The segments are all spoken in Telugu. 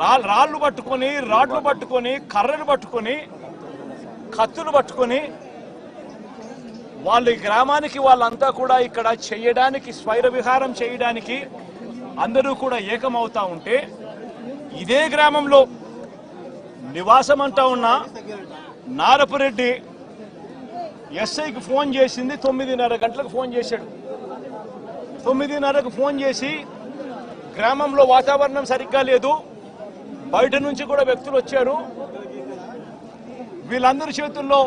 రా రాళ్ళు పట్టుకొని రాడ్లు పట్టుకొని కర్రలు పట్టుకొని కత్తులు పట్టుకొని వాళ్ళు ఈ గ్రామానికి వాళ్ళంతా కూడా ఇక్కడ చేయడానికి స్వైర విహారం చేయడానికి అందరూ కూడా ఏకమవుతా ఉంటే ఇదే గ్రామంలో నివాసం అంటా ఉన్న నారపురెడ్డి ఎస్ఐకి ఫోన్ చేసింది తొమ్మిదిన్నర గంటలకు ఫోన్ చేశాడు. తొమ్మిదిన్నరకు ఫోన్ చేసి గ్రామంలో వాతావరణం సరిగ్గా లేదు. బయట నుంచి కూడా వ్యక్తులు వచ్చారు. వీళ్ళందరి చేతుల్లో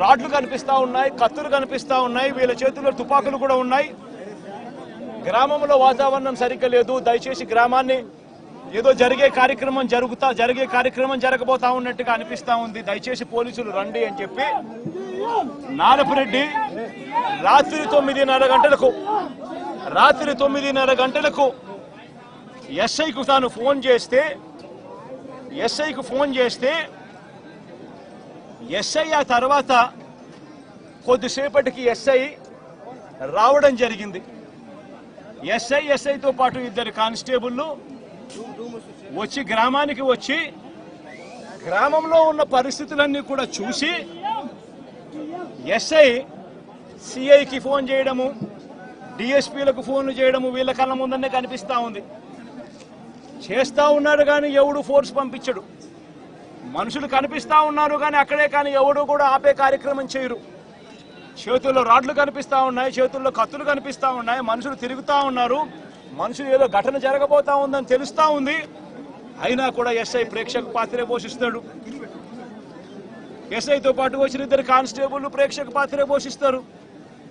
రాడ్లు కనిపిస్తా ఉన్నాయి కత్తులు కనిపిస్తా ఉన్నాయి వీళ్ళ చేతుల్లో తుపాకులు కూడా ఉన్నాయి. గ్రామంలో వాతావరణం సరిగ్గా లేదు. దయచేసి గ్రామాన్ని ఏదో జరిగే కార్యక్రమం జరుగుతా జరిగే కార్యక్రమం జరగబోతా ఉన్నట్టుగా అనిపిస్తా ఉంది. దయచేసి పోలీసులు రండి అని చెప్పి నారపురెడ్డి రాత్రి తొమ్మిదిన్నర గంటలకు రాత్రి తొమ్మిదిన్నర గంటలకు ఎస్ఐకు తాను ఫోన్ చేస్తే ఎస్ఐకు ఫోన్ చేస్తే ఎస్ఐ ఆ తర్వాత కొద్దిసేపటికి ఎస్ఐ రావడం జరిగింది. ఎస్ఐ ఎస్ఐతో పాటు ఇద్దరు కానిస్టేబుళ్ళు వచ్చి గ్రామానికి వచ్చి గ్రామంలో ఉన్న పరిస్థితులన్నీ కూడా చూసి ఎస్ఐ సిఐకి ఫోన్ చేయడము డిఎస్పీలకు ఫోన్లు చేయడము వీళ్ళ కళ్ళ ముందనే కనిపిస్తూ ఉంది. చేస్తా ఉన్నాడు కానీ ఎవడు ఫోర్స్ పంపించడు. మనుషులు కనిపిస్తూ ఉన్నారు కానీ అక్కడే కానీ ఎవడు కూడా ఆపే కార్యక్రమం చేయరు. చేతుల్లో రాడ్లు కనిపిస్తా ఉన్నాయి చేతుల్లో కత్తులు కనిపిస్తూ ఉన్నాయి మనుషులు తిరుగుతూ ఉన్నారు. మనుషులు ఏదో ఘటన జరగబోతా ఉందని తెలుస్తూ ఉంది. అయినా కూడా ఎస్ఐ ప్రేక్షక పాత్రే పోషిస్తాడు. ఎస్ఐతో పాటు వచ్చిన ఇద్దరు కానిస్టేబుల్ ప్రేక్షక పాత్రే పోషిస్తారు.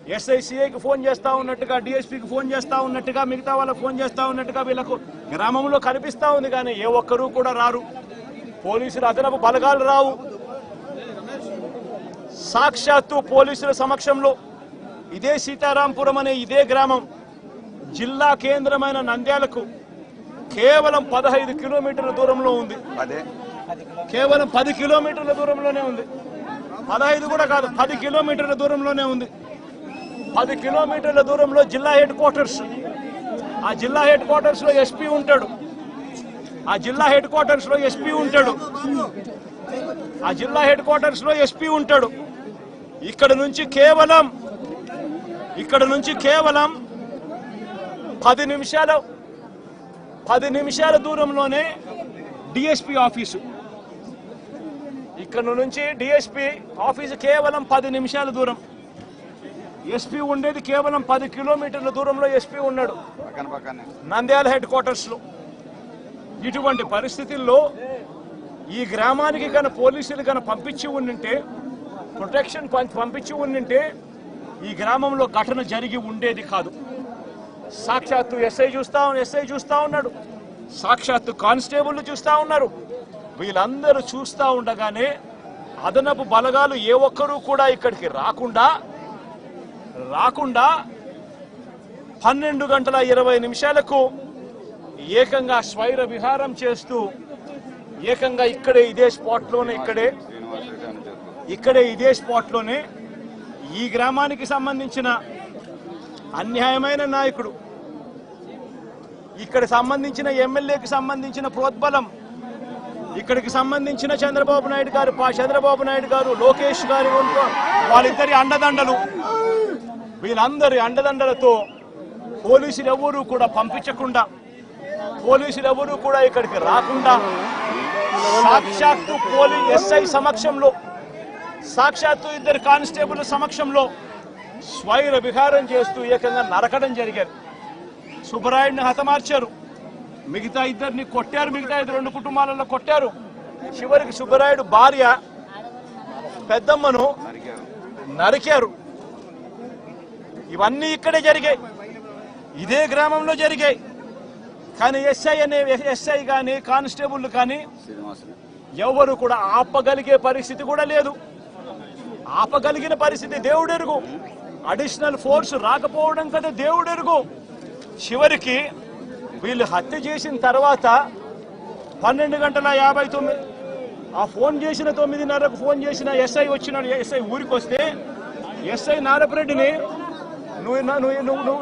ఎస్ఐ సిఐకి ఫోన్ చేస్తా ఉన్నట్టుగా డిఎస్పీకి ఫోన్ చేస్తా ఉన్నట్టుగా మిగతా వాళ్ళకి ఫోన్ చేస్తా ఉన్నట్టుగా వీళ్ళకు గ్రామంలో కనిపిస్తా ఉంది కానీ ఏ ఒక్కరూ కూడా రారు. పోలీసులు అదనపు బలగాలు రావు. సాక్షాత్తు పోలీసుల సమక్షంలో ఇదే సీతారాంపురం అనే ఇదే గ్రామం జిల్లా కేంద్రమైన నంద్యాలకు కేవలం పదహైదు కిలోమీటర్ల దూరంలో ఉంది. అదే. కేవలం పది కిలోమీటర్ల దూరంలోనే ఉంది. పదహైదు కూడా కాదు పది కిలోమీటర్ల దూరంలోనే ఉంది. పది కిలోమీటర్ల దూరంలో జిల్లా హెడ్ క్వార్టర్స్. ఆ జిల్లా హెడ్ క్వార్టర్స్లో ఎస్పీ ఉంటాడు. ఆ జిల్లా హెడ్ క్వార్టర్స్లో ఎస్పీ ఉంటాడు. ఆ జిల్లా హెడ్ క్వార్టర్స్లో ఎస్పీ ఉంటాడు. ఇక్కడ నుంచి కేవలం ఇక్కడ నుంచి కేవలం పది నిమిషాలు పది నిమిషాల దూరంలోనే డిఎస్పీ ఆఫీసు. ఇక్కడ నుంచి డిఎస్పీ ఆఫీసు కేవలం పది నిమిషాల దూరం. ఎస్పీ ఉండేది కేవలం పది కిలోమీటర్ల దూరంలో ఎస్పీ ఉన్నాడు. నంద్యాల హెడ్ క్వార్టర్స్లో ఇటువంటి పరిస్థితుల్లో ఈ గ్రామానికి కన పోలీసులు కన పంపించి ఉండింటే ప్రొటెక్షన్ పంపించి ఉండింటే ఈ గ్రామంలో ఘటన జరిగి ఉండేది కాదు. సాక్షాత్తు ఎస్ఐ చూస్తా ఎస్ఐ చూస్తా ఉన్నాడు. సాక్షాత్తు కానిస్టేబుల్ చూస్తా ఉన్నారు. వీళ్ళందరూ చూస్తా ఉండగానే అదనపు బలగాలు ఏ ఒక్కరూ కూడా ఇక్కడికి రాకుండా రాకుండా పన్నెండు గంటల ఇరవై నిమిషాలకు ఏకంగా స్వైర విహారం చేస్తూ ఏకంగా ఇక్కడే ఇదే స్పాట్లోనే ఇక్కడే ఇక్కడే ఇదే స్పాట్లోనే ఈ గ్రామానికి సంబంధించిన అన్యాయమైన నాయకుడు ఇక్కడ సంబంధించిన ఎమ్మెల్యేకి సంబంధించిన ప్రోద్బలం ఇక్కడికి సంబంధించిన చంద్రబాబు నాయుడు గారు పా- చంద్రబాబు నాయుడు గారు లోకేష్ గారు వాళ్ళిద్దరి అండదండలు. వీళ్ళందరి అండదండలతో పోలీసులు ఎవరూ కూడా పంపించకుండా పోలీసులు ఎవరూ కూడా ఇక్కడికి రాకుండా సాక్షాత్తు పోలీ ఎస్ఐ సమక్షంలో సాక్షాత్తు ఇద్దరు కానిస్టేబుల్ సమక్షంలో స్వైర విహారం చేస్తూ ఏకంగా నరకడం జరిగారు. సుబ్బరాయుడిని హతమార్చారు. మిగతా ఇద్దరిని కొట్టారు. మిగతా ఇద్దరు రెండు కుటుంబాలలో కొట్టారు. చివరికి సుబ్బరాయుడు భార్య పెద్దమ్మను నరికారు నరికారు. ఇవన్నీ ఇక్కడే జరిగాయి. ఇదే గ్రామంలో జరిగాయి. కానీ ఎస్ఐ అనే ఎస్ఐ కానీ కానిస్టేబుల్ కానీ శ్రీనివాస్ ఎవరు కూడా ఆపగలిగే పరిస్థితి కూడా లేదు. ఆపగలిగిన పరిస్థితి దేవుడెరుగు. అడిషనల్ ఫోర్స్ రాకపోవడం కదా దేవుడెరుగు. చివరికి వీళ్ళు హత్య చేసిన తర్వాత పన్నెండు గంటల యాభై తొమ్మిది ఆ ఫోన్ చేసిన తొమ్మిదిన్నరకు ఫోన్ చేసిన ఎస్ఐ వచ్చిన ఎస్ఐ ఊరికి వస్తే ఎస్ఐ నారపరెడ్డిని နှွေနှွေနှွေနှွေ